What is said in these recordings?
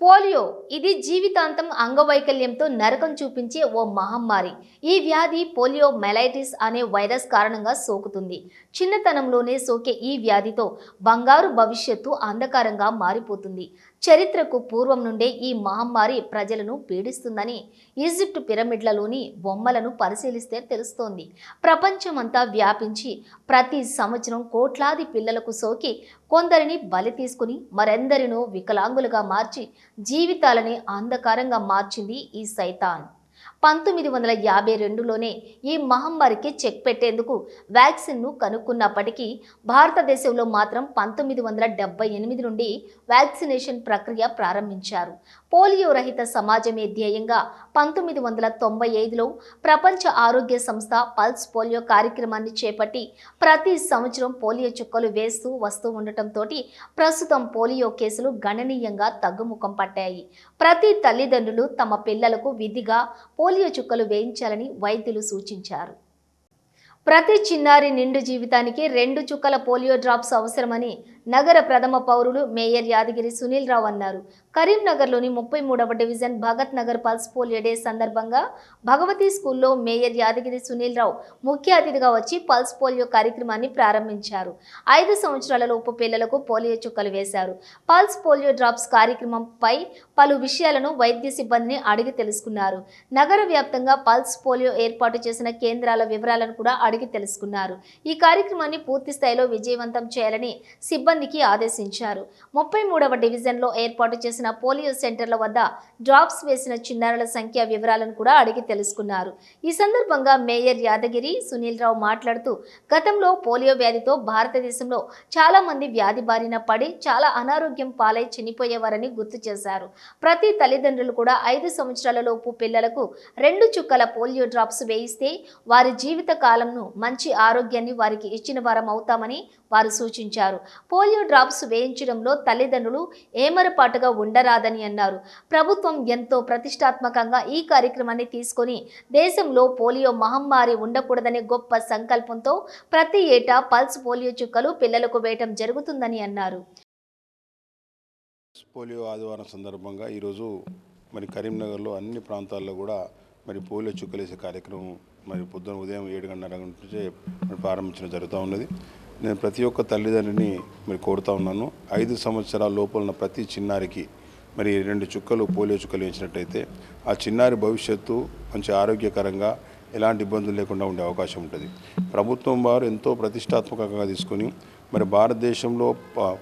Polio ఇది జీవితాంతం అంగవైకల్యంతో నరకం చూపించే ఓ మహమ్మారి. ఈ వ్యాధి పోలియో మెలైటిస్ అనే వైరస్ కారణంగా సోకుతుంది. చిన్నతనంలోనే సోకే ఈ వ్యాధితో బంగారు భవిష్యత్తు అంధకారంగా మారిపోతుంది. చరిత్రకు పూర్వం నుండే ఈ మహమ్మారి ప్రజలను పీడిస్తుందని ఈజిప్ట్ పిరమిడ్లలోని బొమ్మలను పరిశీలిస్తే తెలుస్తోంది. ప్రపంచమంతా వ్యాపించి ప్రతి సంవత్సరం కోట్లాది పిల్లలకు సోకి కొందరిని బలి తీసుకుని మరెందరినో వికలాంగులుగా మార్చి జీవితాలని అంధకారంగా మార్చింది ఈ సైతాన్. పంతొమ్మిది వందల యాభై రెండులోనే ఈ మహమ్మారికి చెక్ పెట్టేందుకు వ్యాక్సిన్ను కనుక్కున్నప్పటికీ భారతదేశంలో మాత్రం పంతొమ్మిది వందల డెబ్బై ఎనిమిది నుండి వ్యాక్సినేషన్ ప్రక్రియ ప్రారంభించారు. పోలియో రహిత సమాజమే ధ్యేయంగా పంతొమ్మిది వందల తొంభై ఐదులో ప్రపంచ ఆరోగ్య సంస్థ పల్స్ పోలియో కార్యక్రమాన్ని చేపట్టి ప్రతి సంవత్సరం పోలియో చుక్కలు వేస్తూ వస్తూ ఉండటంతో ప్రస్తుతం పోలియో కేసులు గణనీయంగా తగ్గుముఖం పట్టాయి. ప్రతి తల్లిదండ్రులు తమ పిల్లలకు విధిగా పోలియో పోలియో చుక్కలు వేయించాలని వైద్యులు సూచించారు. ప్రతి చిన్నారి నిండు జీవితానికి రెండు చుక్కల పోలియో డ్రాప్స్ అవసరమని నగర ప్రథమ పౌరులు మేయర్ యాదగిరి సునీల్ రావు అన్నారు. కరీంనగర్లోని ముప్పై మూడవ division Bhagat Nagar pulse polio day సందర్భంగా భగవతి స్కూల్లో మేయర్ యాదగిరి సునీల్ రావు ముఖ్య అతిథిగా వచ్చి పల్స్ పోలియో కార్యక్రమాన్ని ప్రారంభించారు. ఐదు సంవత్సరాల లోపు పిల్లలకు పోలియో చుక్కలు వేశారు. పల్స్ పోలియో డ్రాప్స్ కార్యక్రమంపై పలు విషయాలను వైద్య సిబ్బందిని అడిగి తెలుసుకున్నారు. నగర వ్యాప్తంగా పల్స్ పోలియో ఏర్పాటు చేసిన కేంద్రాల వివరాలను కూడా అడిగి తెలుసుకున్నారు. ఈ కార్యక్రమాన్ని పూర్తి స్థాయిలో విజయవంతం చేయాలని సిబ్బంది సిబ్బందికి ఆదేశించారు. ముప్పై మూడవ డివిజన్లో ఏర్పాటు చేసిన పోలియో సెంటర్ల వద్ద డ్రాప్స్ వేసిన చిన్నారుల సంఖ్య వివరాలను కూడా అడిగి తెలుసుకున్నారు. ఈ సందర్భంగా మేయర్ యాదగిరి సునీల్ రావు మాట్లాడుతూ గతంలో పోలియో వ్యాధితో భారతదేశంలో చాలా మంది వ్యాధి బారిన పడి చాలా అనారోగ్యం పాలై చనిపోయేవారని గుర్తు చేశారు. ప్రతి తల్లిదండ్రులు కూడా ఐదు సంవత్సరాలలోపు పిల్లలకు రెండు చుక్కల పోలియో డ్రాప్స్ వేయిస్తే వారి జీవిత కాలంను మంచి ఆరోగ్యాన్ని వారికి ఇచ్చిన వారం అవుతామని వారు సూచించారు. పోలియో డ్రాప్స్ వేయించడంలో తల్లిదండ్రులు ఏమరపాటుగా ఉండరాదని అన్నారు. ప్రభుత్వం ఎంతో ప్రతిష్టాత్మకంగా ఈ కార్యక్రమాన్ని తీసుకొని దేశంలో పోలియో మహమ్మారి ఉండకూడదనే గొప్ప సంకల్పంతో ప్రతి ఏటా పల్స్ పోలియో చుక్కలు పిల్లలకు వేయటం జరుగుతుందని అన్నారు. పోలియో ఆదివారం సందర్భంగా ఈరోజు మరి కరీంనగర్లో అన్ని ప్రాంతాల్లో కూడా మరి పోలియో చుక్కలేసే కార్యక్రమం మరి పొద్దున ఉదయం ఏడు గంటల నుంచి మరి ప్రారంభించడం జరుగుతూ ఉన్నది. నేను ప్రతి ఒక్క తల్లిదండ్రిని మరి కోరుతా ఉన్నాను. ఐదు సంవత్సరాల లోపల ఉన్న ప్రతి చిన్నారికి మరి రెండు చుక్కలు పోలియో చుక్కలు వేసినట్టయితే ఆ చిన్నారి భవిష్యత్తు మంచి ఆరోగ్యకరంగా ఎలాంటి ఇబ్బందులు లేకుండా ఉండే అవకాశం ఉంటుంది. ప్రభుత్వం వారు ఎంతో ప్రతిష్టాత్మకంగా తీసుకొని మరి భారతదేశంలో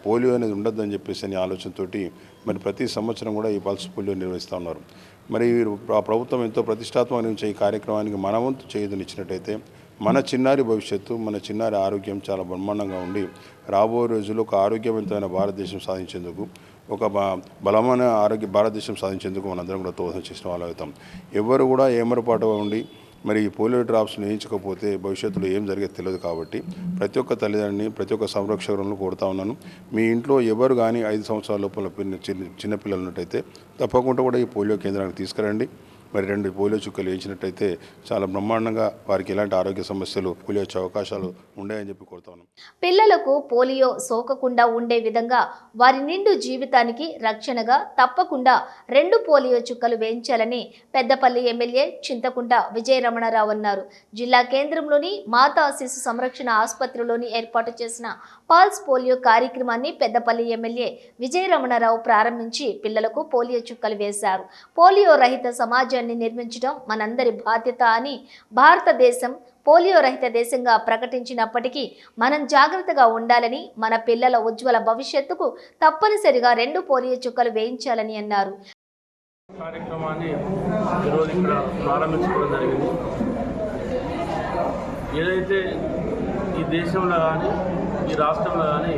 పోలియో అనేది ఉండద్దని చెప్పేసి అనే ఆలోచనతోటి మరి ప్రతి సంవత్సరం కూడా ఈ పల్స్ పోలియో నిర్వహిస్తూ ఉన్నారు. మరి వీరు ప్రభుత్వం ఎంతో ప్రతిష్టాత్మక నుంచి ఈ కార్యక్రమానికి మనవంతు చేయుదనిచ్చినట్టయితే మన చిన్నారి భవిష్యత్తు మన చిన్నారి ఆరోగ్యం చాలా బ్రహ్మాండంగా ఉండి రాబోయే రోజుల్లో ఒక ఆరోగ్యవంతమైన భారతదేశం సాధించేందుకు ఒక బ- బలమైన ఆరోగ్య భారతదేశం సాధించేందుకు మనందరం కూడా దోహదం చేసిన వాళ్ళు అవుతాం. ఎవరు కూడా ఏమరపాటుగా ఉండి మరి ఈ పోలియో డ్రాప్స్ వేయించకపోతే భవిష్యత్తులో ఏం జరిగేది తెలియదు కాబట్టి ప్రతి ఒక్క తల్లిదండ్రిని ప్రతి ఒక్క సంరక్షకులను కోరుతా ఉన్నాను. మీ ఇంట్లో ఎవరు కానీ ఐదు సంవత్సరాల లోపల చిన్న చిన్నపిల్లలు ఉన్నట్టయితే తప్పకుండా కూడా ఈ పోలియో కేంద్రానికి తీసుకురండి. మరి రెండు పోలియో చుక్కలు వేయించినట్టయితే చాలా బ్రహ్మాండంగా వారికి ఎలాంటి ఆరోగ్య సమస్యలు పోలియో వచ్చే అవకాశాలు ఉన్నాయని చెప్పి కోరుతాను పిల్లలకు పోలియో సోకకుండా ఉండే విధంగా వారి నిండు జీవితానికి రక్షణగా తప్పకుండా రెండు పోలియో చుక్కలు వేయించాలని పెద్దపల్లి ఎమ్మెల్యే చింతకుంట విజయరమణారావు అన్నారు. జిల్లా కేంద్రంలోని మాతా శిశు సంరక్షణ ఆసుపత్రిలోని ఏర్పాటు చేసిన పాల్స్ పోలియో కార్యక్రమాన్ని పెద్దపల్లి ఎమ్మెల్యే విజయ రమణారావు ప్రారంభించి పిల్లలకు పోలియో చుక్కలు వేశారు. పోలియో రహిత సమాజాన్ని నిర్మించడం మనందరి బాధ్యత అని భారతదేశం పోలియో రహిత దేశంగా ప్రకటించినప్పటికీ మనం జాగ్రత్తగా ఉండాలని మన పిల్లల ఉజ్వల భవిష్యత్తుకు తప్పనిసరిగా రెండు పోలియో చుక్కలు వేయించాలని అన్నారు. కార్యక్రమాన్ని ఈరోజు ఇక్కడ ప్రారంభించుకోవడం జరిగింది. ఏదైతే ఈ దేశంలో కానీ ఈ రాష్ట్రంలో కానీ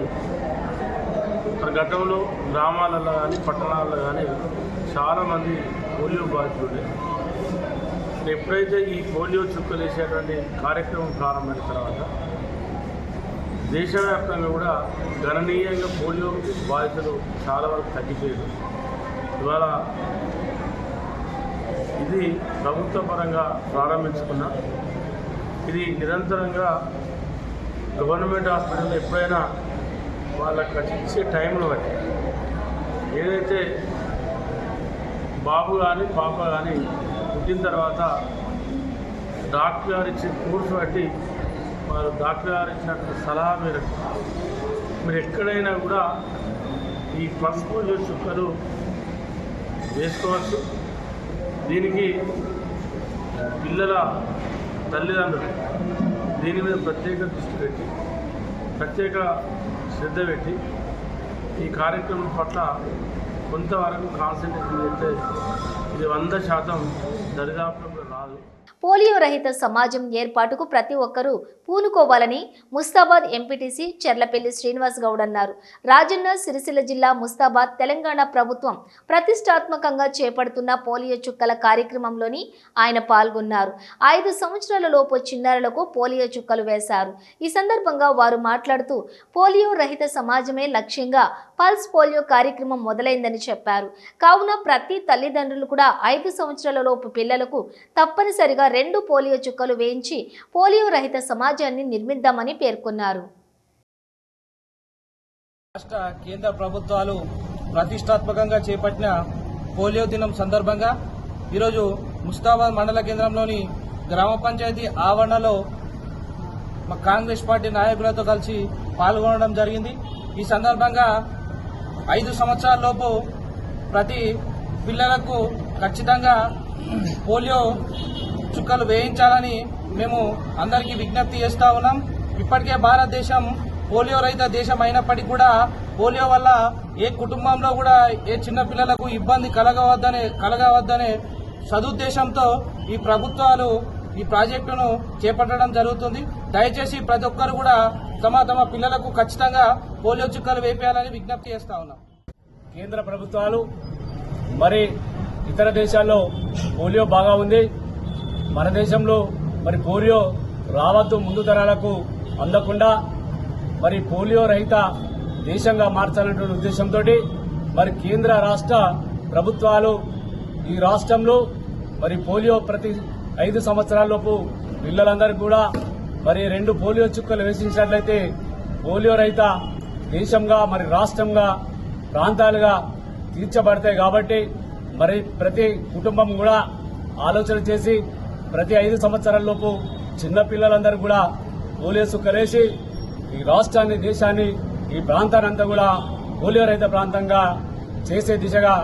మన గతంలో గ్రామాలలో కానీ పట్టణాల్లో కానీ చాలామంది పోలియో బాధితులు ఎప్పుడైతే ఈ పోలియో చుక్కలు వేసేటువంటి కార్యక్రమం ప్రారంభమైన తర్వాత దేశవ్యాప్తంగా కూడా గణనీయంగా పోలియో బాధితులు చాలా వరకు తగ్గిపోయారు. ఇవాళ ఇది ప్రభుత్వ పరంగా ప్రారంభించుకున్న ఇది నిరంతరంగా గవర్నమెంట్ హాస్పిటల్ ఎప్పుడైనా వాళ్ళకి ఇచ్చే టైంను బట్టి ఏదైతే బాబు కానీ పాప కానీ పుట్టిన తర్వాత డాక్టర్ గారు ఇచ్చిన కోర్సు బట్టి వారు డాక్టర్ గారు ఇచ్చినటువంటి సలహా మేరకు మీరు ఎక్కడైనా కూడా ఈ పసుపు చుక్కలు వేసుకోవచ్చు. దీనికి పిల్లల తల్లిదండ్రులు దీని మీద ప్రత్యేక దృష్టి పెట్టి ప్రత్యేక శ్రద్ధ పెట్టి ఈ కార్యక్రమం పట్ల కొంతవరకు కాన్సన్ట్రేషన్ చేస్తే ఇది వంద శాతం దరిదాపులకు రాదు. పోలియో రహిత సమాజం ఏర్పాటుకు ప్రతి ఒక్కరూ పూనుకోవాలని ముస్తాబాద్ ఎంపీటీసీ చెర్లపల్లి శ్రీనివాస్ గౌడ్ అన్నారు. రాజన్న సిరిసిల్ల జిల్లా ముస్తాబాద్ తెలంగాణ ప్రభుత్వం ప్రతిష్టాత్మకంగా చేపడుతున్న పోలియో చుక్కల కార్యక్రమంలోని ఆయన పాల్గొన్నారు. ఐదు సంవత్సరాల లోపు చిన్నారులకు పోలియో చుక్కలు వేశారు. ఈ సందర్భంగా వారు మాట్లాడుతూ పోలియో రహిత సమాజమే లక్ష్యంగా పల్స్ పోలియో కార్యక్రమం మొదలైందని చెప్పారు. కావున ప్రతి తల్లిదండ్రులు కూడా ఐదు సంవత్సరాల లోపు పిల్లలకు తప్పనిసరిగా రెండు పోలియో చుక్కలు వేయించి పోలియో రహిత సమాజాన్ని నిర్మిద్దామని పేర్కొన్నారు. రాష్ట్ర కేంద్ర ప్రభుత్వాలు ప్రతిష్టాత్మకంగా చేపట్టిన పోలియో దినం సందర్భంగా ఈరోజు ముస్తాబాద్ మండల కేంద్రంలోని గ్రామ పంచాయతీ ఆవరణలో మా కాంగ్రెస్ పార్టీ నాయకులతో కలిసి పాల్గొనడం జరిగింది. ఈ సందర్భంగా ఐదు సంవత్సరాలలోపు ప్రతి పిల్లలకు ఖచ్చితంగా పోలియో చుక్కలు వేయించాలని మేము అందరికీ విజ్ఞప్తి చేస్తా ఉన్నాం. ఇప్పటికే భారతదేశం పోలియో రహిత దేశం అయినప్పటికీ కూడా పోలియో వల్ల ఏ కుటుంబంలో కూడా ఏ చిన్నపిల్లలకు ఇబ్బంది కలగవద్దనే కలగవద్దనే సదుద్దేశంతో ఈ ప్రభుత్వాలు ఈ ప్రాజెక్టును చేపట్టడం జరుగుతుంది. దయచేసి ప్రతి ఒక్కరు కూడా తమ తమ పిల్లలకు ఖచ్చితంగా పోలియో చుక్కలు వేపేయాలని విజ్ఞప్తి చేస్తా ఉన్నాం. కేంద్ర ప్రభుత్వాలు మరి ఇతర దేశాల్లో పోలియో బాగా ఉంది. మన దేశంలో మరి పోలియో రావద్దు ముందు తరాలకు అందకుండా మరి పోలియో రహిత దేశంగా మార్చాలనేటువంటి ఉద్దేశంతో మరి కేంద్ర రాష్ట్ర ప్రభుత్వాలు ఈ రాష్ట్రంలో మరి పోలియో ప్రతి ఐదు సంవత్సరాలలోపు పిల్లలందరికీ కూడా మరి రెండు పోలియో చుక్కలు వేసించినట్లయితే పోలియో రహిత దేశంగా మరి రాష్ట్రంగా ప్రాంతాలుగా తీర్చబడతాయి కాబట్టి మరి ప్రతి కుటుంబం కూడా ఆలోచన చేసి ప్రతి ఐదు సంవత్సరాలలోపు చిన్నపిల్లలందరూ కూడా పోలీసు కలిసి ఈ రాష్ట్రాన్ని దేశాన్ని ఈ ప్రాంతాన్ని అంతా కూడా పోలియో రహిత ప్రాంతంగా చేసే దిశగా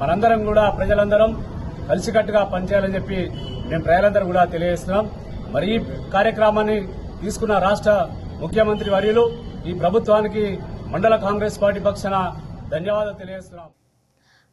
మనందరం కూడా ప్రజలందరం కలిసికట్టుగా పనిచేయాలని చెప్పి మేము ప్రజలందరూ కూడా తెలియజేస్తున్నాం. మరి ఈ కార్యక్రమాన్ని తీసుకున్న రాష్ట్ర ముఖ్యమంత్రి వర్యులు ఈ ప్రభుత్వానికి మండల కాంగ్రెస్ పార్టీ పక్షాన ధన్యవాదాలు తెలియజేస్తున్నాం.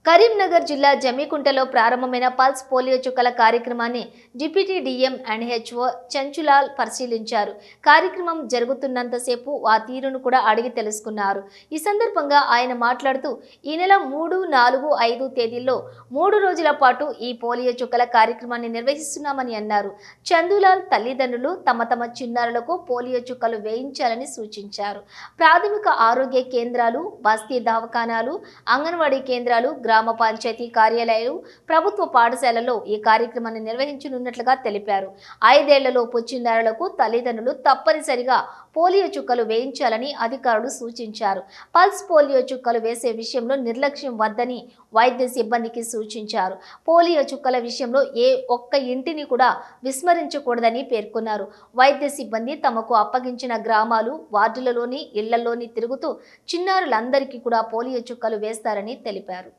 కరీంనగర్ జిల్లా జమీకుంటలో ప్రారంభమైన పల్స్ పోలియో చుక్కల కార్యక్రమాన్ని deputy DM and HO Chanchulal పరిశీలించారు. కార్యక్రమం జరుగుతున్నంతసేపు ఆ తీరును కూడా అడిగి తెలుసుకున్నారు. ఈ సందర్భంగా ఆయన మాట్లాడుతూ ఈ నెల మూడు నాలుగు ఐదు తేదీల్లో మూడు రోజుల పాటు ఈ పోలియో చుక్కల కార్యక్రమాన్ని నిర్వహిస్తున్నామని అన్నారు. చందులాల్ తల్లిదండ్రులు తమ తమ చిన్నారులకు పోలియో చుక్కలు వేయించాలని సూచించారు. ప్రాథమిక ఆరోగ్య కేంద్రాలు బస్తీ దవాఖానాలు అంగన్వాడీ కేంద్రాలు గ్రామ పంచాయతీ కార్యాలయాలు ప్రభుత్వ పాఠశాలలో ఈ కార్యక్రమాన్ని నిర్వహించనున్నట్లుగా తెలిపారు. ఐదేళ్ళలోపు చిన్నారులకు తల్లిదండ్రులు తప్పనిసరిగా పోలియో చుక్కలు వేయించాలని అధికారులు సూచించారు. పల్స్ పోలియో చుక్కలు వేసే విషయంలో నిర్లక్ష్యం వద్దని వైద్య సిబ్బందికి సూచించారు. పోలియో చుక్కల విషయంలో ఏ ఒక్క ఇంటిని కూడా విస్మరించకూడదని పేర్కొన్నారు. వైద్య సిబ్బంది తమకు అప్పగించిన గ్రామాలు వార్డులలోని ఇళ్ళలోని తిరుగుతూ చిన్నారులందరికీ కూడా పోలియో చుక్కలు వేస్తారని తెలిపారు.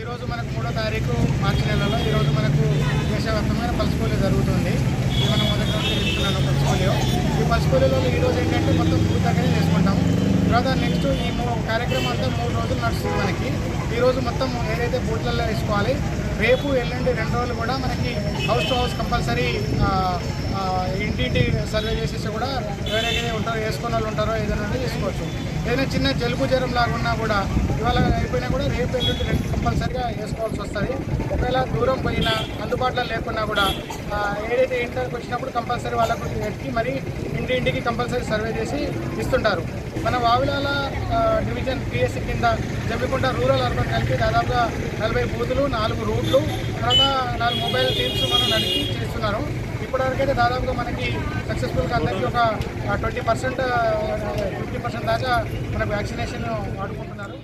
ఈరోజు మనకు మూడో తారీఖు మార్చి నెలలో ఈరోజు మనకు దేశవ్యాప్తమైన పల్స్ పోలియో జరుగుతుంది. ఇది మనం మొదటి నుంచి తీసుకున్నాను పల్స్ పోలియో ఈ పల్స్ పోలియోలో ఈరోజు ఏంటంటే మొత్తం బూత్ దగ్గరే చేసుకుంటాము తర్వాత నెక్స్ట్ ఈ కార్యక్రమం అంతా మూడు రోజులు నడుస్తుంది మనకి. ఈరోజు మొత్తం ఏదైతే బూట్లలో వేసుకోవాలి రేపు ఎల్లుండి రెండు రోజులు కూడా మనకి హౌస్ టు హౌస్ కంపల్సరీ ఇంటింటి సర్వే చేసేసి కూడా ఎవరైతే ఉంటారో వేసుకున్న వాళ్ళు ఉంటారో ఏదైనా ఉంటే చేసుకోవచ్చు ఏదైనా చిన్న జలుబు జ్వరం లాగా ఉన్నా కూడా ఇవాళ అయిపోయినా కూడా రేపు ఎల్లుండి రెండు కంపల్సరీగా వేసుకోవాల్సి వస్తుంది. ఒకవేళ దూరం పోయినా అందుబాటులో లేకున్నా కూడా ఏదైతే ఇంటర్కి వచ్చినప్పుడు కంపల్సరీ వాళ్ళకు ఎక్కి మరి ఇంటి ఇంటికి కంపల్సరీ సర్వే చేసి ఇస్తుంటారు. మన వావిలాల డివిజన్ పిఎస్సి కింద జమ్మికుంట రూరల్ అర్బన్ కలిపి దాదాపుగా నలభై బూతులు నాలుగు రూట్లు తర్వాత నాలుగు మొబైల్ టీమ్స్ మనం నడిపి చేస్తున్నారు. ఇప్పటివరకైతే దాదాపుగా మనకి సక్సెస్ఫుల్గా అందరికీ ఒక ట్వంటీ పర్సెంట్ ఫిఫ్టీ పర్సెంట్ దాకా మనకు వ్యాక్సినేషన్ వాడుకుంటున్నారు.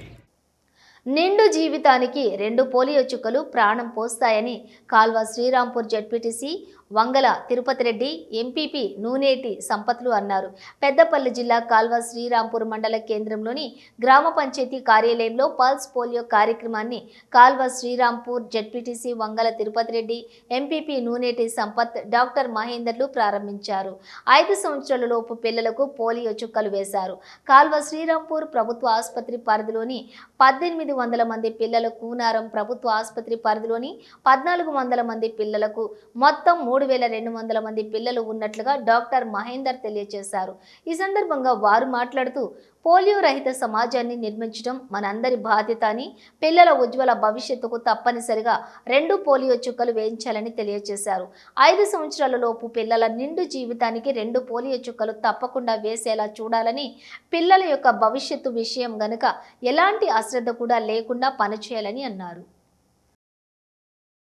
నిండు జీవితానికి రెండు పోలియో చుక్కలు ప్రాణం పోస్తాయని కాల్వ శ్రీరాంపూర్ జడ్పీటీసీ వంగల తిరుపతి రెడ్డి ఎంపీపీ నూనేటి సంపత్లు అన్నారు. పెద్దపల్లి జిల్లా కాల్వ శ్రీరాంపూర్ మండల కేంద్రంలోని గ్రామ పంచాయతీ కార్యాలయంలో పల్స్ పోలియో కార్యక్రమాన్ని Kalva Srirampur ZPTC Vangala Tirupati Reddy MPP Nuneti Sampath doctor మహేందర్లు ప్రారంభించారు. ఐదు సంవత్సరాల లోపు పిల్లలకు పోలియో చుక్కలు వేశారు. కాల్వ శ్రీరాంపూర్ ప్రభుత్వ ఆసుపత్రి పరిధిలోని పద్దెనిమిది వందల మంది పిల్లల కూనారం ప్రభుత్వ ఆసుపత్రి పరిధిలోని పద్నాలుగు వందల మంది పిల్లలకు మొత్తం మూడు వేల రెండు వందల మంది పిల్లలు ఉన్నట్లుగా డాక్టర్ మహేందర్ తెలియజేశారు ఈ సందర్భంగా వారు మాట్లాడుతూ పోలియో రహిత సమాజాన్ని నిర్మించడం మనందరి బాధ్యత అని పిల్లల ఉజ్వల భవిష్యత్తుకు తప్పనిసరిగా రెండు పోలియో చుక్కలు వేయించాలని తెలియజేశారు ఐదు సంవత్సరాల లోపు పిల్లల నిండు జీవితానికి రెండు పోలియో చుక్కలు తప్పకుండా వేసేలా చూడాలని పిల్లల యొక్క భవిష్యత్తు విషయం గనుక ఎలాంటి అశ్రద్ధ కూడా లేకుండా పనిచేయాలని అన్నారు.